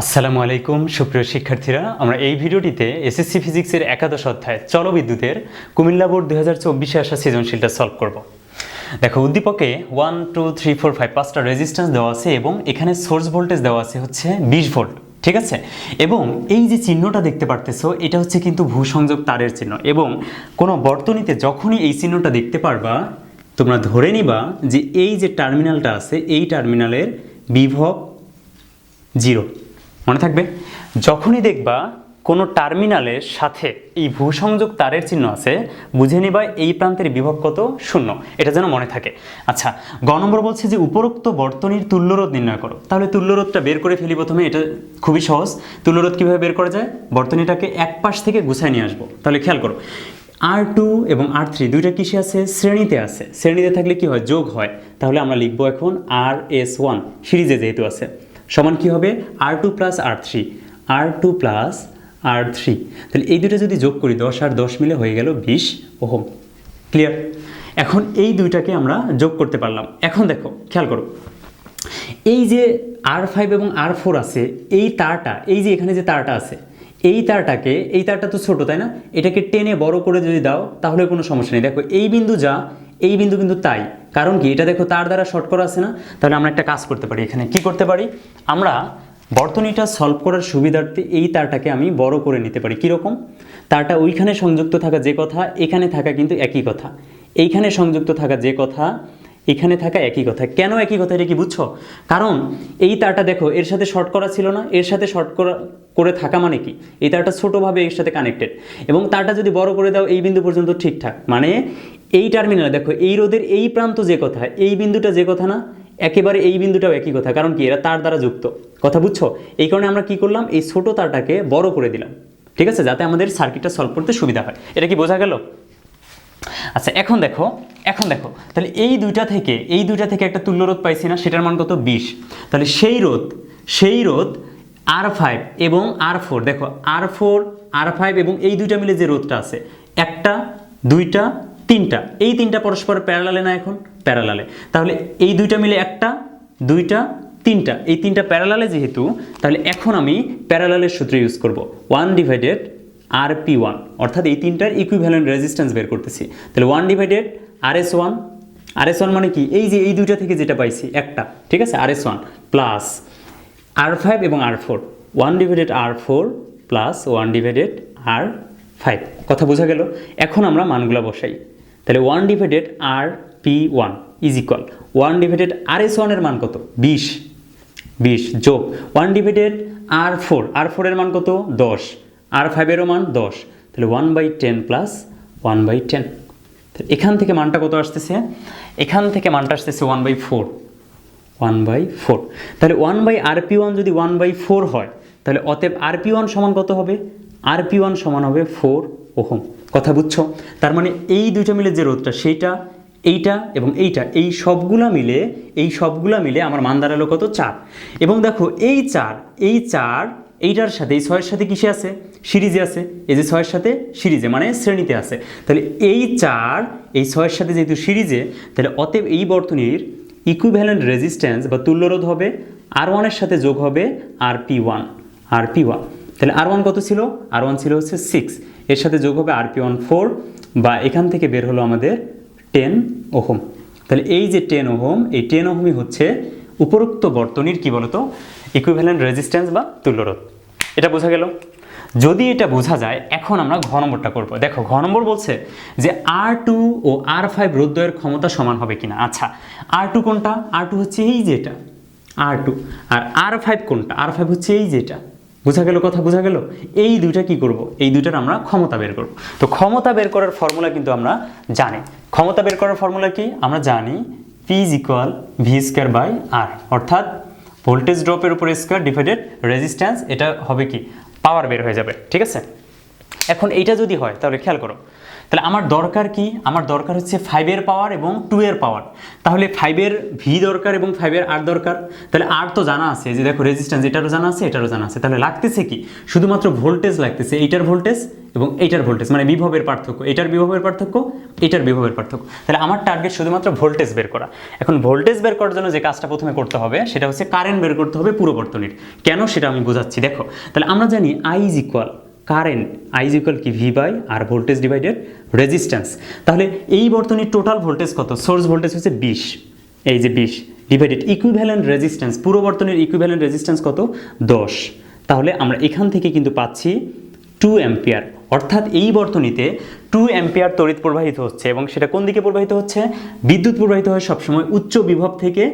আসসালামু আলাইকুম, সুপ্রিয় শিক্ষার্থীরা। আমরা এই ভিডিওটিতে এসএসসি ফিজিক্সের একাদশ অধ্যায় চলবিদ্যুতের কুমিল্লা বোর্ড দুই হাজার চব্বিশে আসা সৃজনশীলটা সলভ করব। দেখো, উদ্দীপকে one two three four five পাঁচটা রেজিস্ট্যান্স দেওয়া আছে এবং এখানে সোর্স ভোল্টেজ দেওয়া আছে হচ্ছে বিশ ভোল্ট ঠিক আছে? এবং এই যে চিহ্নটা দেখতে পারতেছো, এটা হচ্ছে কিন্তু ভূসংযোগ তারের চিহ্ন এবং কোনো বর্তনীতে যখনই এই চিহ্নটা দেখতে পারবা, তোমরা ধরে নিবা যে এই যে টার্মিনালটা আছে, এই টার্মিনালের বিভব জিরো মনে থাকবে? যখনই দেখবা কোনো টার্মিনালের সাথে এই ভূসংযোগ তারের চিহ্ন আছে, বুঝে নিবা এই প্রান্তের বিভব কত? শূন্য। এটা যেন মনে থাকে। আচ্ছা গ নম্বর বলছে যে উপরোক্ত বর্তনীর তুল্যরোধ নির্ণয় করো। তাহলে তুল্যরোধটা বের করে ফেলি প্রথমে, এটা খুবই সহজ। তুল্যরোধ কীভাবে বের করা যায়? বর্তনীটাকে এক পাশ থেকে গুছায় নিয়ে আসব। তাহলে খেয়াল করো আর টু এবং আর থ্রি দুইটা কিসে আছে? শ্রেণীতে আছে। শ্রেণীতে থাকলে কি হয়? যোগ হয়। তাহলে আমরা লিখব এখন আর এস ওয়ান সিরিজে যেহেতু আছে। সমান কি হবে? R two plus R three R two plus R three তাহলে এই দুটো যদি যোগ করি, দশ আর দশ মিলে হয়ে গেল বিশ ওহম। ক্লিয়ার এখন এই দুইটাকে আমরা যোগ করতে পারলাম। এখন দেখো, খেয়াল করো। এই যে আর ফাইভ এবং আর ফোর আছে, এই তারটা, এই যে এখানে যে তারটা আছে, এই তারটাকে, এই তারটা তো ছোট, তাই না? এটাকে টেনে বড় করে যদি দাও, তাহলে কোনো সমস্যা নেই। দেখো, এই বিন্দু যা এই বিন্দু কিন্তু তাই। কারণ কি? এটা দেখো তার দ্বারা শর্ট করা আছে না? তাহলে আমরা একটা কাজ করতে পারি। এখানে কি করতে পারি? আমরা বর্তনীটা সলভ করার সুবিধার্থে এই তারটাকে আমি বড় করে নিতে পারি। কীরকম? তারটা ওইখানে সংযুক্ত থাকা যে কথা, এখানে থাকা কিন্তু একই কথা। এইখানে সংযুক্ত থাকা যে কথা এখানে থাকা একই কথা। কেন একই কথা এটা কি বুঝছ? কারণ এই তারটা দেখো, এর সাথে শর্ট করা ছিল না, এর সাথে শর্ট করা, করে থাকা মানে কি? এই তারটা ছোটোভাবে এর সাথে কানেক্টেড এবং তারটা যদি বড় করে দাও, এই বিন্দু পর্যন্ত ঠিকঠাক। মানে এই টার্মিনালে দেখো, এই রোদের এই প্রান্ত যে কথা, এই বিন্দুটা যে কথা না, একেবারে এই বিন্দুটাও একই কথা। কারণ কি? এরা তার দ্বারা যুক্ত। কথা বুঝছ? এই কারণে আমরা কি করলাম? এই ছোট তারটাকে বড় করে দিলাম। ঠিক আছে? যাতে আমাদের সার্কিটটা সলভ করতে সুবিধা হয়। এটা কি বোঝা গেল? আচ্ছা এখন দেখো এখন দেখো, তাহলে এই দুইটা থেকে, এই দুইটা থেকে একটা তুল্য রোধ পাইছি না, সেটার মান কত? বিশ। তাহলে সেই রোধ সেই রোধ আর ফাইভ এবং আর ফোর দেখো আর ফোর আর ফাইভ এবং এই দুইটা মিলে যে রোধটা আছে, একটা, দুইটা, তিনটা, এই তিনটা পরস্পর প্যারালালে না এখন? প্যারালালে তাহলে এই দুইটা মিলে একটা, দুইটা, তিনটা, এই তিনটা প্যারালালে যেহেতু, তাহলে এখন আমি প্যারালালের সূত্র ইউজ করব। One divided R P one অর্থাৎ এই তিনটার ইকুইভ্যালেন্ট রেজিস্ট্যান্স বের করতেছি। তাহলে one divided R S one R S one মানে কি? এই যে এই দুইটা থেকে যেটা পাইছি, একটা, ঠিক আছে? R S one plus R five এবং R four one divided R four plus one divided R five কথা বোঝা গেল? এখন আমরা মানগুলো বসাই। তাহলে one divided R P one is equal one divided R S ওয়ানের মান কত? বিশ। বিশ যোগ। One divided R four R ফোরের মান কত? দশ। আর ফাইভেরও মান দশ, তাহলে one by ten plus one by ten এখান থেকে মানটা কত আসতেছে? এখান থেকে মানটা আসতেছে one by four one by four তাহলে ওয়ান বাই আরপি ওয়ান যদি ওয়ান বাই ফোর হয়, তাহলে অতএব আরপি ওয়ান সমান কত হবে? আরপি ওয়ান সমান হবে ফোর ওহম। কথা বুঝছ? তার মানে এই দুইটা মিলে যে রোধটা, সেইটা, এইটা এবং এইটা, এই সবগুলা মিলে, এই সবগুলা মিলে আমার মান দাঁড়াল কত চার। এবং দেখো এই চার এই চার এইটার সাথে, এই ছয়ের সাথে কিসে আছে? সিরিজে আছে। এই যে ছয়ের সাথে সিরিজে মানে শ্রেণীতে আছে। তাহলে এই চার, এই ছয়ের সাথে যেহেতু সিরিজে, তাহলে অতএব এই বর্তনীর ইকুইভ্যালেন্ট রেজিস্ট্যান্স বা তুল্যরোধ হবে আর ওয়ানের সাথে যোগ হবে R P one R P one তাহলে আর ওয়ান কত ছিল? আর ওয়ান ছিল হচ্ছে সিক্স এর সাথে যোগ হবে আর পি ওয়ান ফোর বা এখান থেকে বের হলো আমাদের টেন ওহম। তাহলে এই যে টেন ওহম, এই টেন ওহমই হচ্ছে উপরোক্ত বর্তনীর কি বলতো? ইকুইভ্যালেন্ট রেজিস্ট্যান্স বা তুল্যরোধ। এটা বোঝা গেল? যদি এটা বোঝা যায়, এখন আমরা ঘ নম্বরটা করব। দেখো, ঘ নম্বর বলছে যে আর টু ও আর ফাইভ রোদ্দয়ের ক্ষমতা সমান হবে কিনা। আচ্ছা আর টু কোনটা? আর টু হচ্ছে এই যেটা আর টু আর আর ফাইভ কোনটা? আর ফাইভ হচ্ছে এই যেটা বোঝা গেল কথা? বোঝা গেল? এই দুইটা কি করব? এই দুইটার আমরা ক্ষমতা বের করব। তো ক্ষমতা বের করার ফর্মুলা কিন্তু আমরা জানি। ক্ষমতা বের করার ফর্মুলা কি? আমরা জানি P is equal V square by R অর্থাৎ ভোল্টেজ ড্রপের উপরে স্কোয়ার ডিভাইডেড রেজিস্ট্যান্স, এটা হবে কি? পাওয়ার বের হয়ে যাবে, ঠিক আছে? এখন এইটা যদি হয়, তাহলে খেয়াল করো তাহলে আমার দরকার কি? আমার দরকার হচ্ছে ফাইভের পাওয়ার এবং টু এর পাওয়ার তাহলে ফাইভের ভি দরকার এবং ফাইভের আর দরকার। তাহলে আর তো জানা আছে, যে দেখো রেজিস্ট্যান্স এটারও জানা আছে, এটারও জানা আছে। তাহলে লাগতেছে কি? শুধুমাত্র ভোল্টেজ লাগতেছে, এইটার ভোল্টেজ এবং এইটার ভোল্টেজ মানে বিভবের পার্থক্য। এটার বিভবের পার্থক্য এটার বিভবের পার্থক্য। তাহলে আমার টার্গেট শুধুমাত্র ভোল্টেজ বের করা। এখন ভোল্টেজ বের করার জন্য যে কাজটা প্রথমে করতে হবে, সেটা হচ্ছে কারেন্ট বের করতে হবে পুরো বর্তনীর কেন সেটা আমি বোঝাচ্ছি, দেখো। তাহলে আমরা জানি I is equal current I is equal কি V by R voltage divided resistance তাহলে এই বর্তনীর টোটাল ভোল্টেজ কত? সোর্স ভোল্টেজ হচ্ছে বিশ। এই যে বিশ ডিভাইডেড ইকুইভ্যালেন্ট রেজিস্ট্যান্স পুরো বর্তনীর ইকুইভ্যালেন্ট রেজিস্ট্যান্স কত? দশ। তাহলে আমরা এখান থেকে কিন্তু পাচ্ছি টু অ্যাম্পিয়ার অর্থাৎ এই বর্তনীতে টু অ্যাম্পিয়ার তড়িৎ প্রবাহিত হচ্ছে এবং সেটা কোন দিকে প্রবাহিত হচ্ছে? বিদ্যুৎ প্রবাহিত হয় সবসময় উচ্চ বিভব থেকে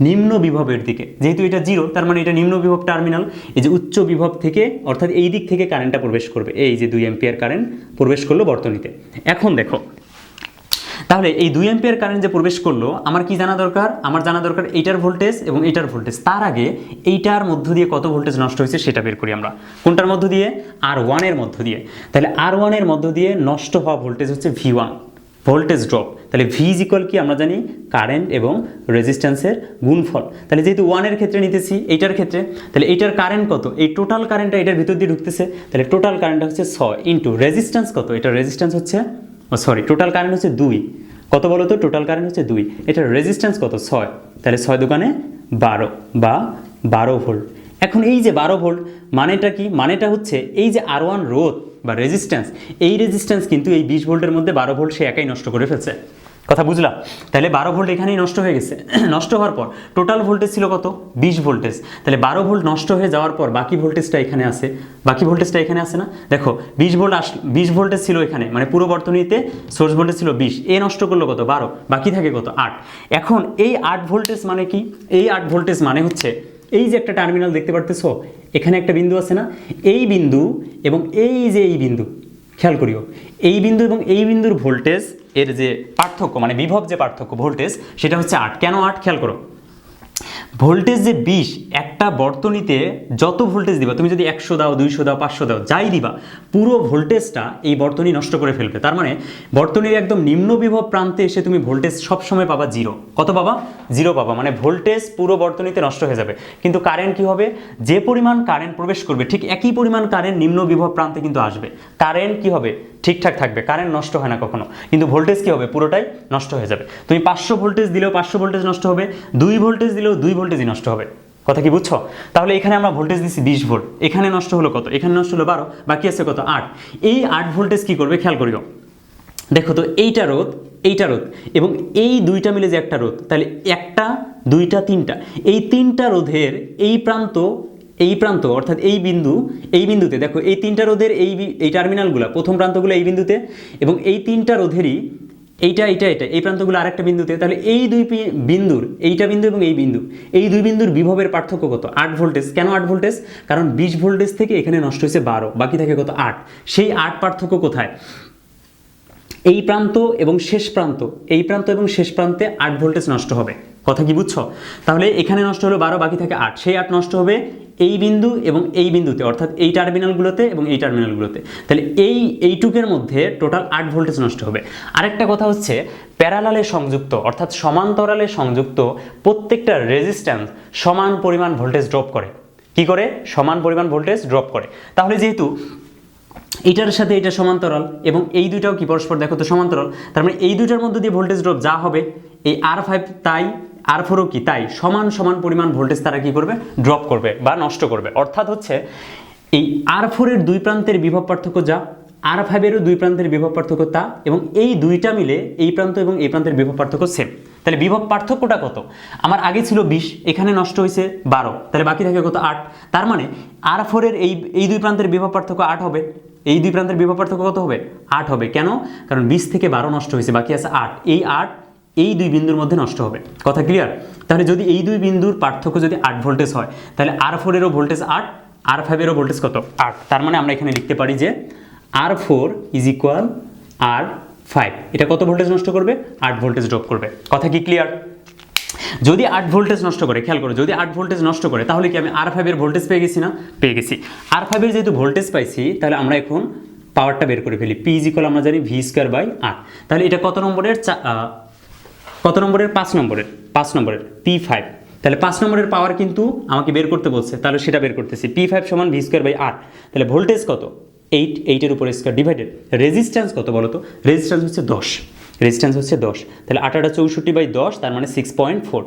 নিম্ন বিভবের দিকে। যেহেতু এটা জিরো তার মানে এটা নিম্ন বিভব টার্মিনাল এই যে উচ্চ বিভব থেকে, অর্থাৎ এই দিক থেকে কারেন্টটা প্রবেশ করবে। এই যে দুই এম্পিয়ার কারেন্ট প্রবেশ করল বর্তনীতে। এখন দেখো, তাহলে এই দুই এম্পিয়ার কারেন্ট যে প্রবেশ করল, আমার কি জানা দরকার? আমার জানা দরকার এইটার ভোল্টেজ এবং এইটার ভোল্টেজ তার আগে এইটার মধ্য দিয়ে কত ভোল্টেজ নষ্ট হয়েছে সেটা বের করি আমরা। কোনটার মধ্য দিয়ে? আর ওয়ানের মধ্য দিয়ে। তাহলে আর ওয়ানের মধ্য দিয়ে নষ্ট হওয়া ভোল্টেজ হচ্ছে ভি ওয়ান ভোল্টেজ ড্রপ তাহলে ভি ইজ ইকুয়াল কি আমরা জানি? কারেন্ট এবং রেজিস্ট্যান্সের গুণফল। তাহলে যেহেতু ওয়ানের ক্ষেত্রে নিতেছি, এইটার ক্ষেত্রে, তাহলে এইটার কারেন্ট কত? এই টোটাল কারেন্টটা এটার ভিতর দিয়ে ঢুকতেছে, তাহলে টোটাল কারেন্টটা হচ্ছে ছয় ইন্টু রেজিস্ট্যান্স কত? এটার রেজিস্ট্যান্স হচ্ছে, ও সরি টোটাল কারেন্ট হচ্ছে দুই। কত বলো তো? টোটাল কারেন্ট হচ্ছে দুই। এটার রেজিস্ট্যান্স কত? ছয়। তাহলে ছয় দোকানে বারো বা বারো ভোল্ট এখন এই যে বারো ভোল্ট মানেটা কি? মানেটা হচ্ছে এই যে আর ওয়ান রোধ বা রেজিস্ট্যান্স এই রেজিস্ট্যান্স কিন্তু এই বিশ ভোল্টের মধ্যে বারো ভোল্ট সে একাই নষ্ট করে ফেলছে। কথা বুঝলাম? তাহলে বারো ভোল্ট এখানেই নষ্ট হয়ে গেছে। নষ্ট হওয়ার পর টোটাল ভোল্টেজ ছিল কত? বিশ ভোল্টেজ তাহলে বারো ভোল্ট নষ্ট হয়ে যাওয়ার পর বাকি ভোল্টেজটা এখানে আছে। বাকি ভোল্টেজটা এখানে আছে না? দেখো, বিশ ভোল্ট আস, বিশ ভোল্টেজ ছিল এখানে মানে পুরো বর্তনীতে সোর্স ভোল্টেজ ছিল বিশ। এ নষ্ট করল কত? বারো। বাকি থাকে কত? আট। এখন এই আট ভোল্টেজ মানে কি? এই আট ভোল্টেজ মানে হচ্ছে এই যে একটা টার্মিনাল দেখতে পারতেছো, এখানে একটা বিন্দু আছে না? এই বিন্দু এবং এই যে এই বিন্দু, খেয়াল করিও। এই বিন্দু এবং এই বিন্দুর ভোল্টেজ এর যে পার্থক্য মানে বিভব যে পার্থক্য ভোল্টেজ সেটা হচ্ছে আট। কেন আট? খেয়াল করো। ভোল্টেজ যে বিশ একটা বর্তনীতে যত ভোল্টেজ দিবা, তুমি যদি একশো দাও, দুইশো দাও, পাঁচশো দাও, যাই দিবা, পুরো ভোল্টেজটা এই বর্তনী নষ্ট করে ফেলবে। তার মানে বর্তনীর একদম নিম্ন বিভব প্রান্তে এসে তুমি ভোল্টেজ সবসময় পাবা জিরো কত পাবা? জিরো পাবা। মানে ভোল্টেজ পুরো বর্তনীতে নষ্ট হয়ে যাবে। কিন্তু কারেন্ট কি হবে? যে পরিমাণ কারেন্ট প্রবেশ করবে, ঠিক একই পরিমাণ কারেন্ট নিম্ন বিভব প্রান্তে কিন্তু আসবে। কারেন্ট কি হবে? ঠিকঠাক থাকবে। কারেন্ট নষ্ট হয় না কখনো। কিন্তু ভোল্টেজ কি হবে? পুরোটাই নষ্ট হয়ে যাবে। তুমি পাঁচশো ভোল্টেজ দিলেও পাঁচশো ভোল্টেজ নষ্ট হবে, দুই ভোল্টেজ দিলেও দুই ভোল্টেজই নষ্ট হবে। কথা কি বুঝছ? তাহলে এখানে আমরা ভোল্টেজ দিচ্ছি বিশ ভোল্ট এখানে নষ্ট হলো কত? এখানে নষ্ট হলো বারো, বাকি আছে কত? আট। এই আট ভোল্টেজ কি করবে? খেয়াল করিও। দেখো তো, এইটা রোধ এইটা রোধ, এবং এই দুইটা মিলে যে একটা রোধ, তাহলে একটা, দুইটা, তিনটা, এই তিনটা রোধের এই প্রান্ত এই প্রান্ত, অর্থাৎ এই বিন্দু, এই বিন্দুতে, দেখো, এই তিনটা রোধের এই এই টার্মিনালগুলো প্রথম প্রান্তগুলো এই বিন্দুতে, এবং এই তিনটা রোধেরই এইটা এইটা এটা এই প্রান্তগুলো আরেকটা বিন্দুতে, তাহলে এই দুই বিন্দুর, এইটা বিন্দু এবং এই বিন্দু, এই দুই বিন্দুর বিভবের পার্থক্য কত? আট ভোল্টেজ। কেন আট ভোল্টেজ? কারণ বিশ ভোল্টেজ থেকে এখানে নষ্ট হয়েছে বারো, বাকি থাকে কত আট। সেই আট পার্থক্য কোথায়? এই প্রান্ত এবং শেষ প্রান্ত, এই প্রান্ত এবং শেষ প্রান্তে আট ভোল্টেজ নষ্ট হবে। কথা কি বুঝছ? তাহলে এখানে নষ্ট হলো বারো, বাকি থাকে আট। সেই আট নষ্ট হবে এই বিন্দু এবং এই বিন্দুতে, অর্থাৎ এই টার্মিনালগুলোতে এবং এই টার্মিনালগুলোতে। তাহলে এই এইটুকের মধ্যে টোটাল আট ভোল্টেজ নষ্ট হবে। আরেকটা কথা হচ্ছে, প্যারালালে সংযুক্ত, অর্থাৎ সমান্তরালে সংযুক্ত প্রত্যেকটা রেজিস্ট্যান্স সমান পরিমাণ ভোল্টেজ ড্রপ করে। কি করে? সমান পরিমাণ ভোল্টেজ ড্রপ করে। তাহলে যেহেতু এটার সাথে এটা সমান্তরাল এবং এই দুইটাও কি পরস্পর দেখো তো সমান্তরাল, তার মানে এই দুইটার মধ্যে দিয়ে ভোল্টেজ ড্রপ যা হবে, এই আর ফাইভ তাই আর ফোরও কি? তাই সমান সমান পরিমাণ ভোল্টেজ তারা কি করবে? ড্রপ করবে বা নষ্ট করবে। অর্থাৎ হচ্ছে এই আর ফোরের দুই প্রান্তের বিভব পার্থক্য যা আর ফাইভেরও দুই প্রান্তের বিভব পার্থক্য তা এবং এই দুইটা মিলে এই প্রান্ত এবং এই প্রান্তের বিভব পার্থক্য সেম তাহলে বিভব পার্থক্যটা কত? আমার আগে ছিল বিশ, এখানে নষ্ট হয়েছে বারো, তাহলে বাকি থাকে কত আট। তার মানে আর ফোরের এই এই দুই প্রান্তের বিভব পার্থক্য আট হবে। এই দুই প্রান্তের বিভব পার্থক্য কত হবে? আট হবে। কেন? কারণ বিশ থেকে বারো নষ্ট হয়েছে, বাকি আছে আট। এই আট এই দুই বিন্দুর মধ্যে নষ্ট হবে। কথা ক্লিয়ার তাহলে যদি এই দুই বিন্দুর পার্থক্য যদি আট ভোল্টেজ হয়, তাহলে আর ফোরেরও ভোল্টেজ আট আর ফাইভেরও ভোল্টেজ কত? আট। তার মানে আমরা এখানে লিখতে পারি যে R four is equal R five এটা কত ভোল্টেজ নষ্ট করবে? আট ভোল্টেজ ড্রপ করবে। কথা কি ক্লিয়ার যদি আট ভোল্টেজ নষ্ট করে, খেয়াল করো, যদি আট ভোল্টেজ নষ্ট করে, তাহলে কি আমি আর ফাইভের ভোল্টেজ পেয়ে গেছি না? পেয়ে গেছি। আর ফাইভের যেহেতু ভোল্টেজ পাইছি, তাহলে আমরা এখন পাওয়ারটা বের করে ফেলি। পি ইজিকল আমরা জানি ভি স্কোয়ার বাই আর তাহলে এটা কত নম্বরের? কত নম্বরের? পাঁচ নম্বরের। পাঁচ নম্বরের। পি ফাইভ তাহলে পাঁচ নম্বরের পাওয়ার কিন্তু আমাকে বের করতে বলছে, তাহলে সেটা বের করতেছি। পি ফাইভ সমান ভি স্কোয়ার বাই আর তাহলে ভোল্টেজ কত? এইট এইটের উপর স্কোয়ার ডিভাইডেড রেজিস্ট্যান্স কত বলো তো রেজিস্ট্যান্স হচ্ছে দশ। রেজিস্ট্যান্স হচ্ছে দশ। তাহলে আঠাটা চৌষট্টি বাই দশ, তার মানে সিক্স পয়েন্ট ফোর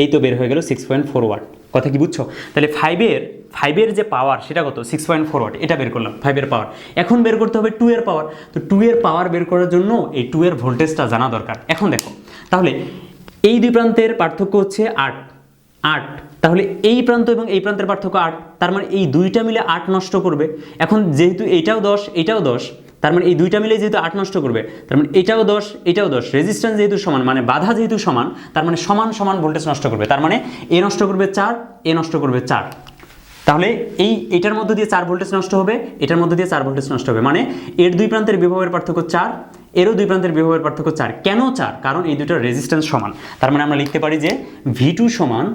এই তো বের হয়ে গেল সিক্স পয়েন্ট ফোর ওয়াট কথা কি বুঝছ? তাহলে ফাইভের ফাইভের যে পাওয়ার সেটা কত? সিক্স পয়েন্ট ফোর ওয়াট এটা বের করলাম ফাইভের পাওয়ার এখন বের করতে হবে টু এর পাওয়ার তো টু এর পাওয়ার বের করার জন্য এই টু এর ভোল্টেজটা জানা দরকার। এখন দেখো। তাহলে এই দুই প্রান্তের পার্থক্য হচ্ছে আট। আট। তাহলে এই প্রান্ত এবং এই প্রান্তের পার্থক্য আট, তার মানে এই দুইটা মিলে আট নষ্ট করবে। এখন যেহেতু এইটাও দশ, এটাও দশ, তার মানে এই দুইটা মিলে যেহেতু আট নষ্ট করবে, তার মানে এটাও দশ এটাও দশ। রেজিস্ট্যান্স যেহেতু সমান মানে বাধা যেহেতু সমান, তার মানে সমান সমান ভোল্টেজ নষ্ট করবে। তার মানে এ নষ্ট করবে চার, এ নষ্ট করবে চার। তাহলে এই এটার মধ্যে দিয়ে চার ভোল্টেজ নষ্ট হবে, এটার মধ্যে দিয়ে চার ভোল্টেজ নষ্ট হবে। মানে এর দুই প্রান্তের বিভবের পার্থক্য চার এরও দুই প্রান্তের বিভবের পার্থক্য চার। কেন চার? কারণ এই দুটোর রেজিস্ট্যান্স সমান। তার মানে আমরা লিখতে পারি যে ভি টু সমান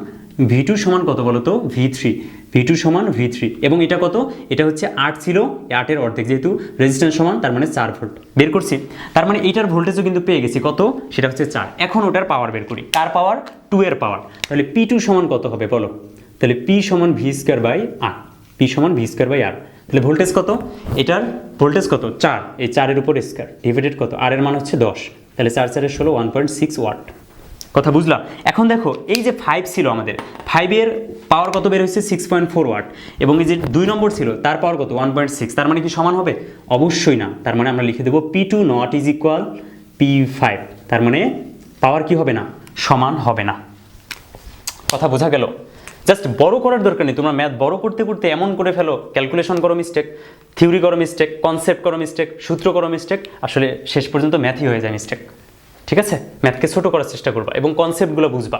ভি টু সমান কত বলো তো? ভি থ্রি ভি টু সমান ভি থ্রি এবং এটা কত? এটা হচ্ছে আট ছিল। আটের অর্ধেক যেহেতু রেজিস্ট্যান্স সমান, তার মানে চার ভোল্ট বের করছি। তার মানে এইটার ভোল্টেজও কিন্তু পেয়ে গেছি কত? সেটা হচ্ছে চার। এখন ওটার পাওয়ার বের করি। কার পাওয়ার টু এর পাওয়ার তাহলে পি টু সমান কত হবে বলো? তাহলে পি সমান V square by R P সমান ভি স্কোয়ার বাই আর তাহলে ভোল্টেজ কত? এটার ভোল্টেজ কত? চার। এই চারের উপর স্কোয়ার ডিভাইডেড কত? আর এর মান হচ্ছে দশ। তাহলে চার চারের ষোলো ওয়ান পয়েন্ট সিক্স ওয়াট কথা বুঝলাম? এখন দেখো, এই যে ফাইভ ছিল আমাদের ফাইভের পাওয়ার কত বের হয়েছে? সিক্স পয়েন্ট ফোর ওয়াট এবং এই যে দুই নম্বর ছিল, তার পাওয়ার কত? ওয়ান পয়েন্ট সিক্স তার মানে কি সমান হবে? অবশ্যই না। তার মানে আমরা লিখে দেবো P two not is equal P five তার মানে পাওয়ার কি হবে না? সমান হবে না। কথা বোঝা গেল? জাস্ট বড় করার দরকার নেই। তোমরা ম্যাথ বড় করতে করতে এমন করে ফেলো ক্যালকুলেশন করো মিস্টেক থিওরি করো মিস্টেক কনসেপ্ট করো মিস্টেক সূত্র করো মিস্টেক আসলে শেষ পর্যন্ত ম্যাথই হয়ে যায় মিস্টেক ঠিক আছে? ম্যাথকে ছোটো করার চেষ্টা করবা এবং কনসেপ্টগুলো বুঝবা।